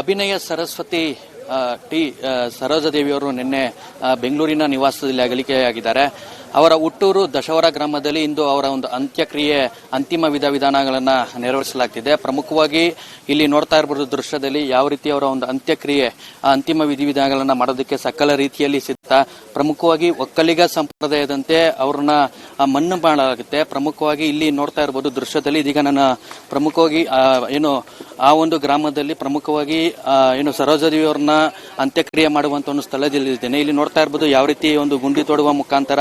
ಅಭಿನಯ ಸರಸ್ವತಿ ಟಿ ಸರೋಜದೇವಿಯವರು ನಿನ್ನೆ ಬೆಂಗಳೂರಿನ ನಿವಾಸದಲ್ಲಿ ಅಗಲಿಕೆಯಾಗಿದ್ದಾರೆ. ಅವರ ಹುಟ್ಟೂರು ದಶವರ ಗ್ರಾಮದಲ್ಲಿ ಇಂದು ಅವರ ಒಂದು ಅಂತ್ಯಕ್ರಿಯೆ, ಅಂತಿಮ ವಿಧ ವಿಧಾನಗಳನ್ನು ನೆರವೇರಿಸಲಾಗ್ತಿದೆ. ಪ್ರಮುಖವಾಗಿ ಇಲ್ಲಿ ನೋಡ್ತಾ ಇರಬಹುದು ದೃಶ್ಯದಲ್ಲಿ ಯಾವ ರೀತಿ ಅವರ ಒಂದು ಅಂತ್ಯಕ್ರಿಯೆ ಅಂತಿಮ ವಿಧಿವಿಧಾನಗಳನ್ನು ಮಾಡೋದಕ್ಕೆ ಸಕಲ ರೀತಿಯಲ್ಲಿ ಸಿದ್ಧ. ಪ್ರಮುಖವಾಗಿ ಒಕ್ಕಲಿಗ ಸಂಪ್ರದಾಯದಂತೆ ಅವ್ರನ್ನ ಮಣ್ಣು ಮಾಡಲಾಗುತ್ತೆ ಪ್ರಮುಖವಾಗಿ ಇಲ್ಲಿ ನೋಡ್ತಾ ಇರ್ಬೋದು ದೃಶ್ಯದಲ್ಲಿ. ಇದೀಗ ನನ್ನ ಪ್ರಮುಖವಾಗಿ ಏನು, ಆ ಒಂದು ಗ್ರಾಮದಲ್ಲಿ ಪ್ರಮುಖವಾಗಿ ಏನು, ಸರೋಜದೇವಿಯವ್ರನ್ನ ಅಂತ್ಯಕ್ರಿಯೆ ಮಾಡುವಂತ ಒಂದು ಸ್ಥಳದಲ್ಲಿದ್ದೇನೆ ಇಲ್ಲಿ ನೋಡ್ತಾ ಇರ್ಬೋದು ಯಾವ ರೀತಿ ಒಂದು ಗುಂಡಿ ತೋಡುವ ಮುಖಾಂತರ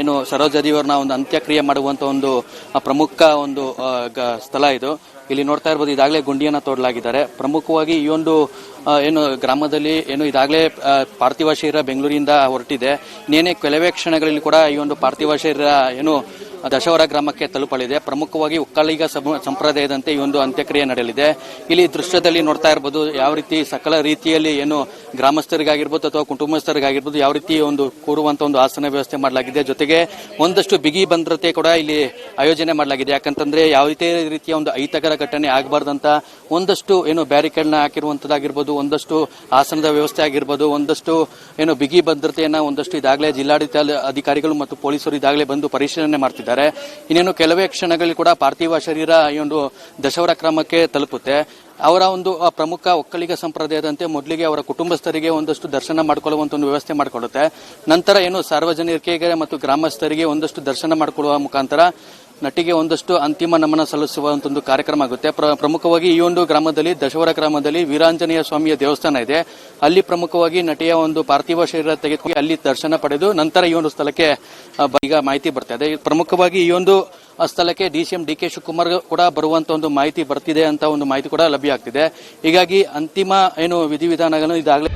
ಏನು, ಸರೋಜದೇವಿಯವ್ರನ್ನ ಒಂದು ಅಂತ್ಯಕ್ರಿಯೆ ಮಾಡುವಂತ ಒಂದು ಪ್ರಮುಖ ಒಂದು ಸ್ಥಳ ಇದು. ಇಲ್ಲಿ ನೋಡ್ತಾ ಇರ್ಬೋದು ಇದಾಗಲೇ ಗುಂಡಿಯನ್ನು ತೋಡಲಾಗಿದ್ದಾರೆ. ಪ್ರಮುಖವಾಗಿ ಈ ಒಂದು ಏನು, ಗ್ರಾಮದಲ್ಲಿ, ಏನು ಇದಾಗಲೇ ಪಾರ್ಥಿವ ಶರೀರ ಬೆಂಗಳೂರಿಂದ ಹೊರಟಿದೆ. ಇನ್ನೇನೇ ಕೆಲವೇ ಕ್ಷಣಗಳಲ್ಲಿ ಕೂಡ ಈ ಒಂದು ಪಾರ್ಥಿವ ಶರೀರ ಏನು ದಶವರ ಗ್ರಾಮಕ್ಕೆ ತಲುಪಲಿದೆ. ಪ್ರಮುಖವಾಗಿ ಒಕ್ಕಲಿಗ ಸಂಪ್ರದಾಯದಂತೆ ಈ ಒಂದು ಅಂತ್ಯಕ್ರಿಯೆ ನಡೆಯಲಿದೆ. ಇಲ್ಲಿ ದೃಶ್ಯದಲ್ಲಿ ನೋಡ್ತಾ ಇರಬಹುದು ಯಾವ ರೀತಿ ಸಕಲ ರೀತಿಯಲ್ಲಿ ಏನು ಗ್ರಾಮಸ್ಥರಿಗಾಗಿರ್ಬೋದು ಅಥವಾ ಕುಟುಂಬಸ್ಥರಿಗಾಗಿರ್ಬೋದು ಯಾವ ರೀತಿ ಒಂದು ಕೂರುವಂತ ಒಂದು ಆಸನ ವ್ಯವಸ್ಥೆ ಮಾಡಲಾಗಿದೆ. ಜೊತೆಗೆ ಒಂದಷ್ಟು ಬಿಗಿ ಭದ್ರತೆ ಕೂಡ ಇಲ್ಲಿ ಆಯೋಜನೆ ಮಾಡಲಾಗಿದೆ. ಯಾಕಂತಂದ್ರೆ ಯಾವ ರೀತಿ ರೀತಿಯ ಒಂದು ಅಹಿತಕರ ಘಟನೆ ಆಗಬಾರ್ದಂತ ಒಂದಷ್ಟು ಏನು ಬ್ಯಾರಿಕೇಡ್ನ ಹಾಕಿರುವಂಥದ್ದಾಗಿರ್ಬೋದು ಒಂದಷ್ಟು ಆಸನದ ವ್ಯವಸ್ಥೆ ಆಗಿರ್ಬೋದು, ಒಂದಷ್ಟು ಏನು ಬಿಗಿ ಭದ್ರತೆಯನ್ನು ಒಂದಷ್ಟು ಇದಾಗಲೇ ಜಿಲ್ಲಾಡಳಿತ ಅಧಿಕಾರಿಗಳು ಮತ್ತು ಪೊಲೀಸರು ಇದಾಗಲೇ ಬಂದು ಪರಿಶೀಲನೆ ಮಾಡ್ತಿದ್ದಾರೆ. ಇನ್ನೇನು ಕೆಲವೇ ಕ್ಷಣಗಳಲ್ಲಿ ಕೂಡ ಪಾರ್ಥಿವ ಶರೀರ ಈ ಒಂದು ದಶವರ ಕ್ರಮಕ್ಕೆ ತಲುಪುತ್ತೆ. ಅವರ ಒಂದು ಪ್ರಮುಖ ಒಕ್ಕಲಿಗ ಸಂಪ್ರದಾಯದಂತೆ ಮೊದಲಿಗೆ ಅವರ ಕುಟುಂಬಸ್ಥರಿಗೆ ಒಂದಷ್ಟು ದರ್ಶನ ಮಾಡಿಕೊಳ್ಳುವಂತ ಒಂದು ವ್ಯವಸ್ಥೆ ಮಾಡಿಕೊಡುತ್ತೆ ನಂತರ ಏನು ಸಾರ್ವಜನಿಕರಿಗೆ ಮತ್ತು ಗ್ರಾಮಸ್ಥರಿಗೆ ಒಂದಷ್ಟು ದರ್ಶನ ಮಾಡಿಕೊಳ್ಳುವ ಮುಖಾಂತರ ನಟಿಗೆ ಒಂದಷ್ಟು ಅಂತಿಮ ನಮನ ಸಲ್ಲಿಸುವಂತ ಒಂದು ಕಾರ್ಯಕ್ರಮ ಆಗುತ್ತೆ. ಪ್ರ- ಪ್ರಮುಖವಾಗಿ ಈ ಒಂದು ಗ್ರಾಮದಲ್ಲಿ, ದಶವರ ಗ್ರಾಮದಲ್ಲಿ ವೀರಾಂಜನೇಯ ಸ್ವಾಮಿಯ ದೇವಸ್ಥಾನ ಇದೆ. ಅಲ್ಲಿ ಪ್ರಮುಖವಾಗಿ ನಟಿಯ ಒಂದು ಪಾರ್ಥಿವ ಶರೀರ ತೆಗೆದುಕೊಂಡು ಅಲ್ಲಿ ದರ್ಶನ ಪಡೆದು ನಂತರ ಈ ಒಂದು ಸ್ಥಳಕ್ಕೆ ಈಗ ಮಾಹಿತಿ ಬರ್ತಾ ಇದೆ ಪ್ರಮುಖವಾಗಿ ಈ ಒಂದು ಸ್ಥಳಕ್ಕೆ D C M D K Shivakumar ಕೂಡ ಬರುವಂತ ಒಂದು ಮಾಹಿತಿ ಬರ್ತಿದೆ ಅಂತ ಒಂದು ಮಾಹಿತಿ ಕೂಡ ಲಭ್ಯ ಆಗ್ತಿದೆ. ಹೀಗಾಗಿ ಅಂತಿಮ ಏನು ವಿಧಿವಿಧಾನಗಳನ್ನು ಇದಾಗಲೇ